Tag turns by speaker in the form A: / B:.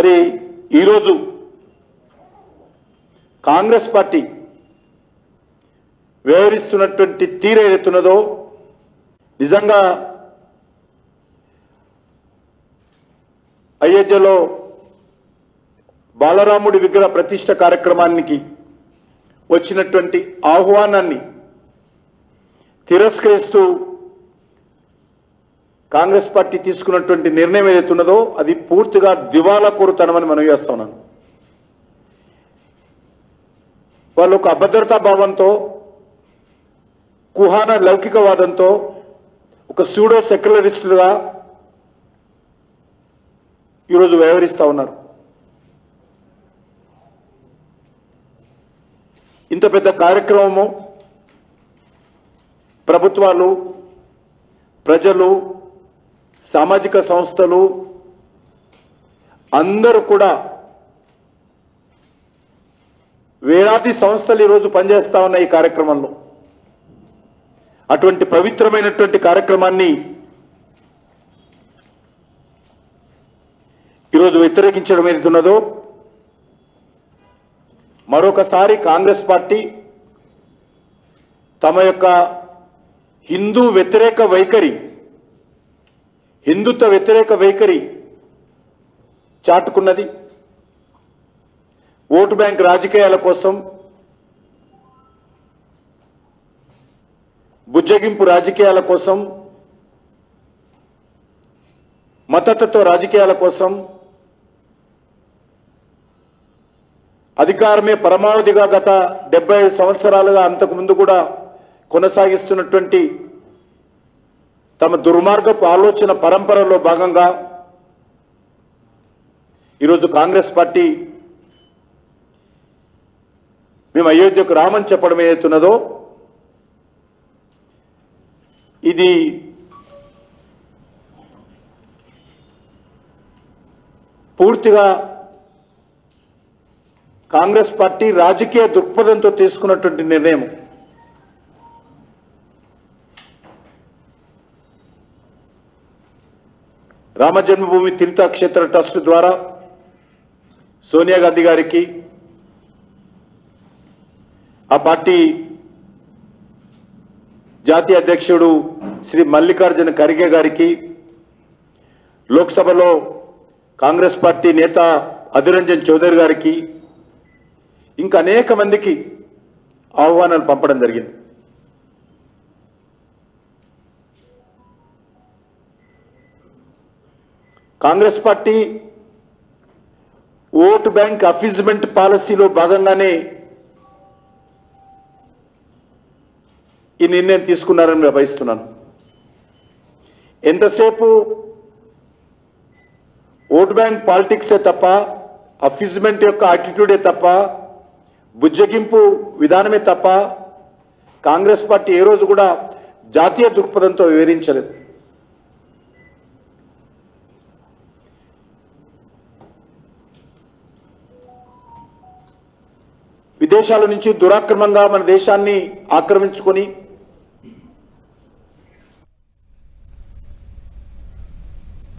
A: మరి ఈరోజు కాంగ్రెస్ పార్టీ వ్యవహరిస్తున్నటువంటి తీరు ఏదైతున్నదో నిజంగా అయోధ్యలో బాలరాముడి విగ్రహ ప్రతిష్ట కార్యక్రమానికి వచ్చినటువంటి ఆహ్వానాన్ని తిరస్కరిస్తూ కాంగ్రెస్ పార్టీ తీసుకున్నటువంటి నిర్ణయం ఏదైతే ఉన్నదో అది పూర్తిగా దివాలా కోరుతనమని మనం చేస్తా ఉన్నాను వాళ్ళు ఒక అభద్రతా భావంతో కుహాన లౌకికవాదంతో ఒక సూడో సెక్యులరిస్టులుగా ఈరోజు వ్యవహరిస్తూ ఉన్నారు. ఇంత పెద్ద కార్యక్రమము ప్రభుత్వాలు ప్రజలు సామాజిక సంస్థలు అందరూ కూడా వేలాది సంస్థలు ఈరోజు పనిచేస్తా ఉన్నాయి ఈ కార్యక్రమంలో. అటువంటి పవిత్రమైనటువంటి కార్యక్రమాన్ని ఈరోజు వ్యతిరేకించడం ఏదైతున్నదో మరొకసారి కాంగ్రెస్ పార్టీ తమ యొక్క హిందూ వ్యతిరేక వైఖరి హిందుత్వ వ్యతిరేక వైఖరి చాటుకున్నది. ఓటు బ్యాంక్ రాజకీయాల కోసం బుజ్జగింపు రాజకీయాల కోసం మతతత్వ రాజకీయాల కోసం అధికారమే పరమావధిగా గత డెబ్బై ఐదు సంవత్సరాలుగా అంతకు ముందు కూడా కొనసాగిస్తున్నటువంటి తమ దుర్మార్గపు ఆలోచన పరంపరలో భాగంగా ఈరోజు కాంగ్రెస్ పార్టీ మేము అయోధ్యకు రామని చెప్పడం ఏదైతున్నదో ఇది పూర్తిగా కాంగ్రెస్ పార్టీ రాజకీయ దృక్పథంతో తీసుకున్నటువంటి నిర్ణయం. రామ జన్మభూమి తీర్థక్షేత్ర ట్రస్ట్ ద్వారా సోనియా గాంధీ గారికి ఆ పార్టీ జాతీయ అధ్యక్షుడు శ్రీ మల్లికార్జున ఖర్గే గారికి లోక్సభలో కాంగ్రెస్ పార్టీ నేత అధిరంజన్ చౌదరి గారికి ఇంకా అనేక మందికి ఆహ్వానాలు పంపడం జరిగింది. Congress party vote bank appeasement పాలసీలో భాగంగానే ఈ నిర్ణయం తీసుకున్నారని భావిస్తున్నాను. ఎంతసేపు ఓట్ బ్యాంక్ పాలిటిక్సే తప్ప అఫీజ్మెంట్ యొక్క యాటిట్యూడే తప్ప బుజ్జగింపు విధానమే తప్ప కాంగ్రెస్ పార్టీ ఏ రోజు కూడా జాతీయ దృక్పథంతో వివరించలేదు. విదేశాల నుంచి దురాక్రమంగా మన దేశాన్ని ఆక్రమించుకొని